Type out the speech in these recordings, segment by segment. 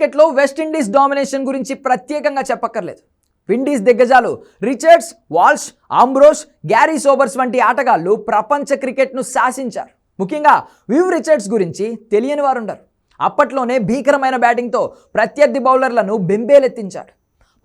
క్రికెట్లో West Indies domination గురించి ప్రత్యేకంగా చెప్పక్కర్లేదు. విండీస్ దిగ్గజాలు Richards Walsh Ambrose Garry Sobers వంటి ఆటగాళ్ళు ప్రపంచ క్రికెట్ను శాసించారు. ముఖ్యంగా వివ్ రిచర్డ్స్ గురించి తెలియని వారుండరు. అప్పట్లోనే భీకరమైన బ్యాటింగ్తో ప్రత్యర్థి బౌలర్లను బెంబేలెత్తించాడు.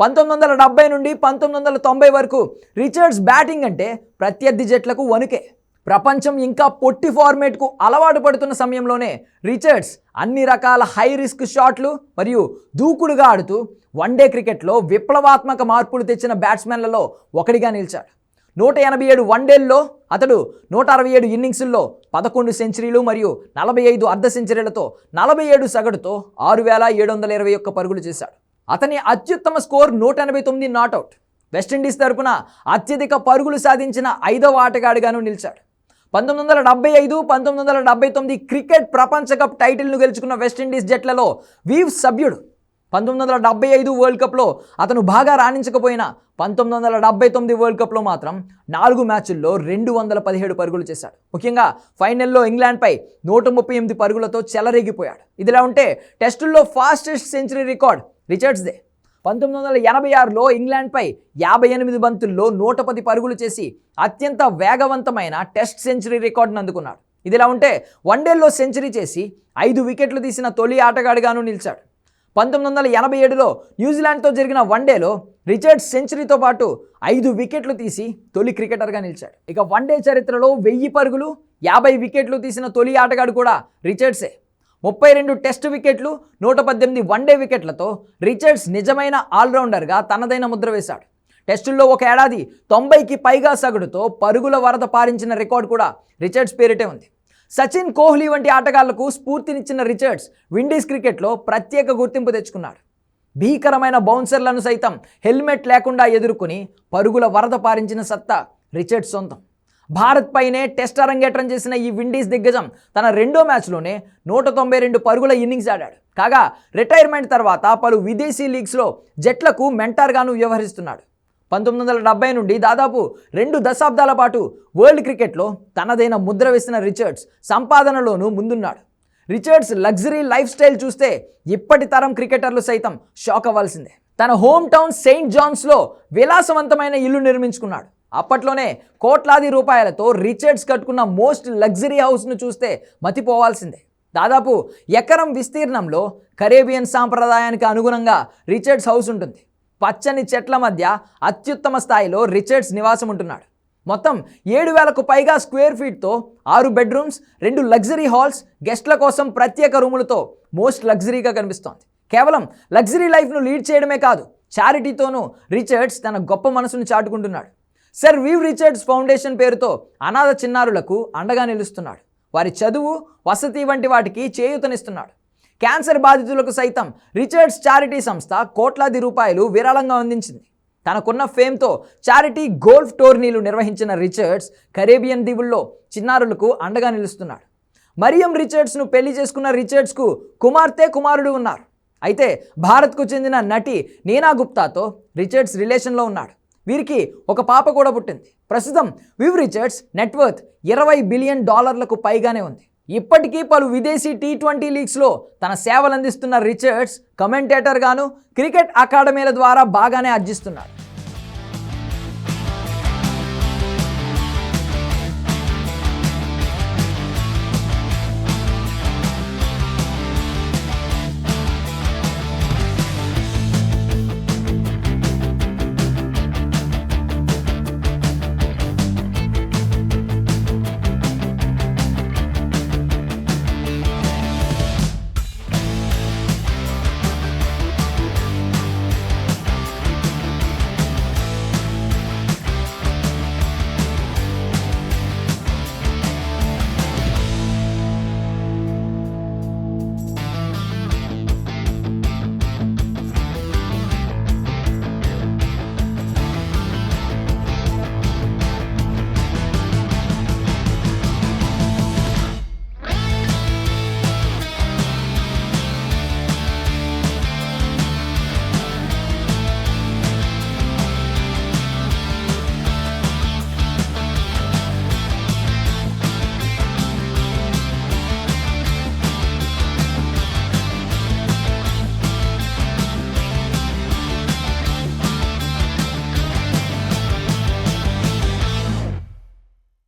పంతొమ్మిది వందల డెబ్బై నుండి పంతొమ్మిది వందల తొంభై వరకు రిచర్డ్స్ బ్యాటింగ్ అంటే ప్రత్యర్థి జట్లకు వణుకే. ప్రపంచం ఇంకా పొట్టి ఫార్మేట్కు అలవాటు పడుతున్న సమయంలోనే రిచర్డ్స్ అన్ని రకాల హై రిస్క్ షాట్లు మరియు దూకుడుగా ఆడుతూ వన్డే క్రికెట్లో విప్లవాత్మక మార్పులు తెచ్చిన బ్యాట్స్మెన్లలో ఒకడిగా నిలిచాడు. నూట ఎనభై ఏడు వన్డేల్లో అతడు నూట అరవై ఏడు ఇన్నింగ్స్ల్లో పదకొండు సెంచరీలు మరియు నలభై ఐదు అర్ధ సెంచరీలతో నలభై ఏడు సగటుతో ఆరు వేల ఏడు వందల ఇరవై ఒక్క పరుగులు చేశాడు. అతని అత్యుత్తమ స్కోర్ నూట ఎనభై తొమ్మిది నాట్అవుట్. వెస్టిండీస్ తరపున అత్యధిక పరుగులు సాధించిన ఐదవ ఆటగాడిగాను నిలిచాడు. పంతొమ్మిది వందల డెబ్బై ఐదు పంతొమ్మిది వందల డెబ్బై తొమ్మిది క్రికెట్ ప్రపంచ కప్ టైటిల్ను గెలుచుకున్న వెస్టిండీస్ జట్లలో వీవ్ సభ్యుడు. పంతొమ్మిది వందల డెబ్బై ఐదు వరల్డ్ కప్లో అతను బాగా రాణించకపోయినా పంతొమ్మిది వందల డెబ్బై తొమ్మిది వరల్డ్ కప్లో మాత్రం నాలుగు మ్యాచుల్లో రెండు వందల పదిహేడు పరుగులు చేశాడు. ముఖ్యంగా ఫైనల్లో ఇంగ్లాండ్పై నూట ముప్పై ఎనిమిది పరుగులతో చెలరేగిపోయాడు. ఇదిలా ఉంటే టెస్టుల్లో ఫాస్టెస్ట్ సెంచరీ రికార్డ్ రిచర్డ్స్దే. పంతొమ్మిది వందల ఎనభై ఆరులో ఇంగ్లాండ్పై యాభై ఎనిమిది బంతుల్లో నూట పది పరుగులు చేసి అత్యంత వేగవంతమైన టెస్ట్ సెంచరీ రికార్డును అందుకున్నాడు. ఇదిలా ఉంటే వన్డేల్లో సెంచరీ చేసి ఐదు వికెట్లు తీసిన తొలి ఆటగాడిగాను నిలిచాడు. పంతొమ్మిది వందల ఎనభై ఏడులో న్యూజిలాండ్తో జరిగిన వన్డేలో రిచర్డ్స్ సెంచరీతో పాటు ఐదు వికెట్లు తీసి తొలి క్రికెటర్గా నిలిచాడు. ఇక వన్డే చరిత్రలో వెయ్యి పరుగులు యాభై వికెట్లు తీసిన తొలి ఆటగాడు కూడా రిచర్డ్సే. ముప్పై రెండు టెస్ట్ వికెట్లు నూట పద్దెనిమిది వన్డే వికెట్లతో రిచర్డ్స్ నిజమైన ఆల్రౌండర్గా తనదైన ముద్ర వేశాడు. టెస్టుల్లో ఒక ఏడాది తొంభైకి పైగా సగటుతో పరుగుల వరద పారించిన రికార్డు కూడా రిచర్డ్స్ పేరిటే ఉంది. సచిన్ కోహ్లీ వంటి ఆటగాళ్ళకు స్ఫూర్తినిచ్చిన రిచర్డ్స్ విండీస్ క్రికెట్లో ప్రత్యేక గుర్తింపు తెచ్చుకున్నాడు భీకరమైన బౌన్సర్లను సైతం హెల్మెట్ లేకుండా ఎదుర్కొని పరుగుల వరద పారించిన సత్తా రిచర్డ్స్ సొంతం. భారత్ పైనే టెస్ట్ అరంగేట్రం చేసిన ఈ విండీస్ దిగ్గజం తన రెండో మ్యాచ్లోనే నూట తొంభై రెండు పరుగుల ఇన్నింగ్స్ ఆడాడు. కాగా రిటైర్మెంట్ తర్వాత పలు విదేశీ లీగ్స్లో జట్లకు మెంటార్గాను వ్యవహరిస్తున్నాడు. పంతొమ్మిది వందల డెబ్బై నుండి దాదాపు రెండు దశాబ్దాల పాటు వరల్డ్ క్రికెట్లో తనదైన ముద్ర వేసిన రిచర్డ్స్ సంపాదనలోనూ ముందున్నాడు. రిచర్డ్స్ లగ్జరీ లైఫ్ స్టైల్ చూస్తే ఇప్పటి తరం క్రికెటర్లు సైతం షాక్ అవ్వాల్సిందే. తన హోమ్ టౌన్ సెయింట్ జాన్స్లో విలాసవంతమైన ఇల్లు నిర్మించుకున్నాడు. అప్పట్లోనే కోట్లాది రూపాయలతో రిచర్డ్స్ కట్టుకున్న మోస్ట్ లగ్జరీ హౌస్ను చూస్తే మతిపోవాల్సిందే. దాదాపు ఎకరం విస్తీర్ణంలో కరేబియన్ సాంప్రదాయానికి అనుగుణంగా రిచర్డ్స్ హౌస్ ఉంటుంది. పచ్చని చెట్ల మధ్య అత్యుత్తమ స్థాయిలో రిచర్డ్స్ నివాసం ఉంటున్నాడు మొత్తం ఏడు వేలకు పైగా స్క్వేర్ ఫీట్తో ఆరు బెడ్రూమ్స్ రెండు లగ్జరీ హాల్స్ గెస్ట్ల కోసం ప్రత్యేక రూములతో మోస్ట్ లగ్జరీగా కనిపిస్తోంది. కేవలం లగ్జరీ లైఫ్ను లీడ్ చేయడమే కాదు చారిటీతోనూ రిచర్డ్స్ తన గొప్ప మనసును చాటుకుంటున్నాడు. సర్ వీవ్ రిచర్డ్స్ ఫౌండేషన్ పేరుతో అనాథ చిన్నారులకు అండగా నిలుస్తున్నాడు. వారి చదువు వసతి వంటి వాటికి చేయూతనిస్తున్నాడు. క్యాన్సర్ బాధితులకు సైతం రిచర్డ్స్ చారిటీ సంస్థ కోట్లాది రూపాయలు విరాళంగా అందించింది. తనకున్న ఫేమ్తో చారిటీ గోల్ఫ్ టోర్నీలు నిర్వహించిన రిచర్డ్స్ కరేబియన్ దీవుల్లో చిన్నారులకు అండగా నిలుస్తున్నాడు. మరియం రిచర్డ్స్ను పెళ్ళి చేసుకున్న రిచర్డ్స్కు కుమార్తె కుమారుడు ఉన్నారు. అయితే భారత్కు చెందిన నటి నీనా గుప్తాతో రిచర్డ్స్ రిలేషన్లో ఉన్నాడు. వీరికి ఒక పాప కూడా పుట్టింది. ప్రస్తుతం వివ్ రిచర్డ్స్ నెట్వర్త్ ఇరవై బిలియన్ డాలర్లకు పైగానే ఉంది. ఇప్పటికీ పలు విదేశీ టీ ట్వంటీ లీగ్స్లో తన సేవలు అందిస్తున్న రిచర్డ్స్ కమెంటేటర్గాను క్రికెట్ అకాడమీల ద్వారా బాగానే అర్జిస్తున్నారు.